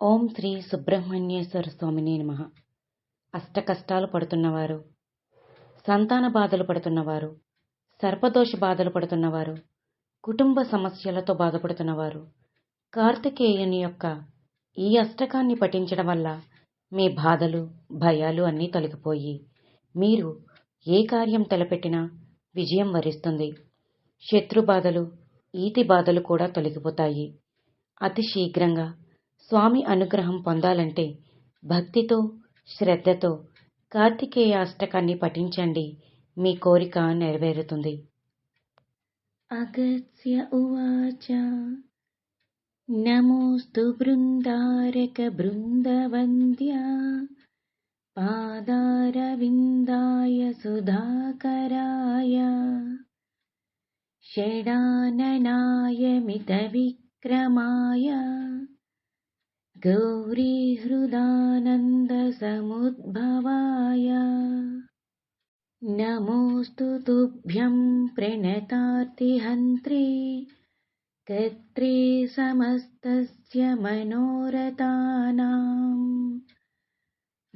ఓం శ్రీ సుబ్రహ్మణ్యేశ్వర స్వామిని నమ. అష్ట కష్టాలు పడుతున్నవారు సంతాన బాధలు పడుతున్నవారు సర్పదోష బాధలు పడుతున్నవారు కుటుంబ సమస్యలతో బాధపడుతున్నవారు కార్తికేయుని యొక్క ఈ అష్టకాన్ని పఠించడం వల్ల మీ బాధలు భయాలు అన్నీ తొలగిపోయి మీరు ఏ కార్యం తలపెట్టినా విజయం వరిస్తుంది. శత్రు బాధలు ఈతి బాధలు కూడా తొలగిపోతాయి. అతి శీఘ్రంగా స్వామి అనుగ్రహం పొందాలంటే భక్తితో శ్రద్ధతో కార్తికేయ అష్టకాన్ని పఠించండి. మీ కోరిక నెరవేరుతుంది. అగత్య ఉవాచ. నమోస్తు బృందారక బృందవంద్య. పాదారవిందాయ సుధాకరాయ. షడాననాయ మిత విక్రమాయ गौरीहृदानन्दसमुद्भवाय। नमोऽस्तु तुभ्यं प्रणतार्तिहन्त्रे कर्त्रे समस्तस्य मनोरथानाम्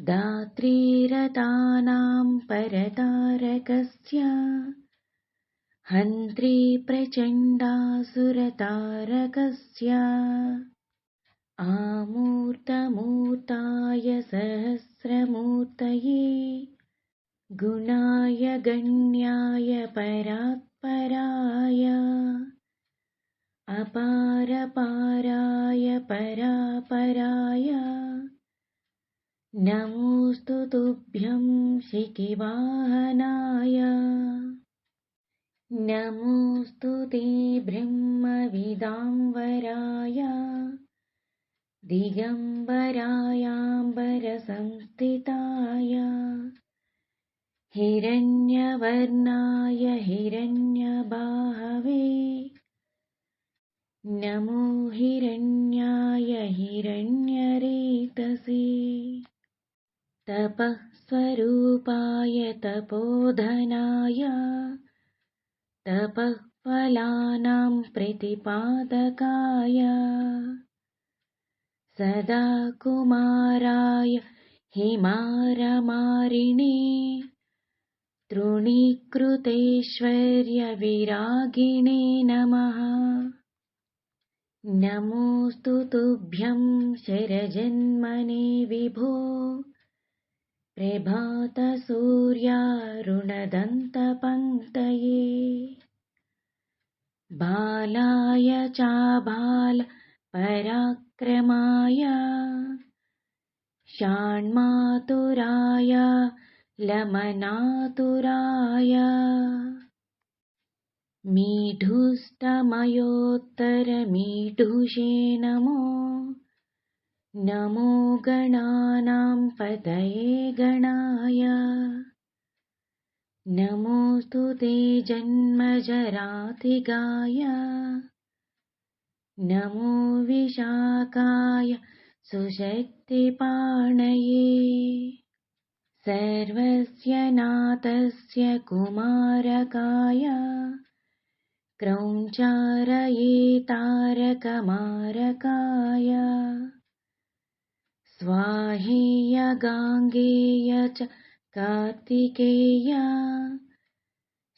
दात्रीरतानां परतारकस्य हन्त्री प्रचण्डासुरतारकस्य आमूर्तमूर्ताय सहस्रमूर्तये गुणाय गण्याय परात्पराय अपारपाराय परापराय नमोऽस्तु तुभ्यं शिखिवाहनाय नमोऽस्तु ते ब्रह्मविदाम्बराय दिगम्बरायाम्बरसंस्थिताय हिरण्यवर्णाय हिरण्यबाहवे नमो हिरण्याय हिरण्यरेतसे तपः स्वरूपाय तपोधनाय तपः फलानां प्रतिपादकाय सदा कुमाराय हिमारमारिणे तृणीकृतेश्वर्यविरागिणे नमः। नमोऽस्तु तुभ्यं शरजन्मने विभो। प्रभातसूर्यारुणदन्तपङ्क्तये। बालाय चाबाल पराक्रमाय। षाण्मातुराय लमनातुराय। मीढुस्तमयोत्तरमीढुषे नमो। नमो गणानां पतये गणाय। नमोऽस्तु ते जन्मजरातिगाय नमो विशाखाय सुशक्तिपाणये सर्वस्य नाथस्य कुमारकाय क्रौञ्चारये तारकमारकाय स्वाहेय गाङ्गेय च कार्तिकेय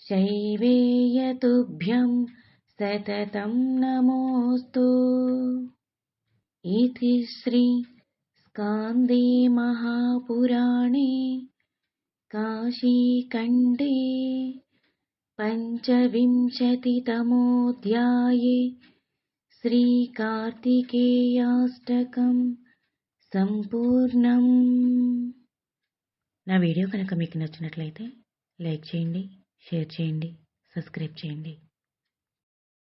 शैवेय तुभ्यं सततं नमोऽस्तु इति श्रीस्कान्दे महापुराणे काशीखण्डे पञ्चविंशतितमोऽध्याये శ్రీకార్తికేయాష్టకం సంపూర్ణం నా వీడియో కనుక మీకు నచ్చినట్లయితే లైక్ చేయండి షేర్ చేయండి సబ్స్క్రైబ్ చేయండి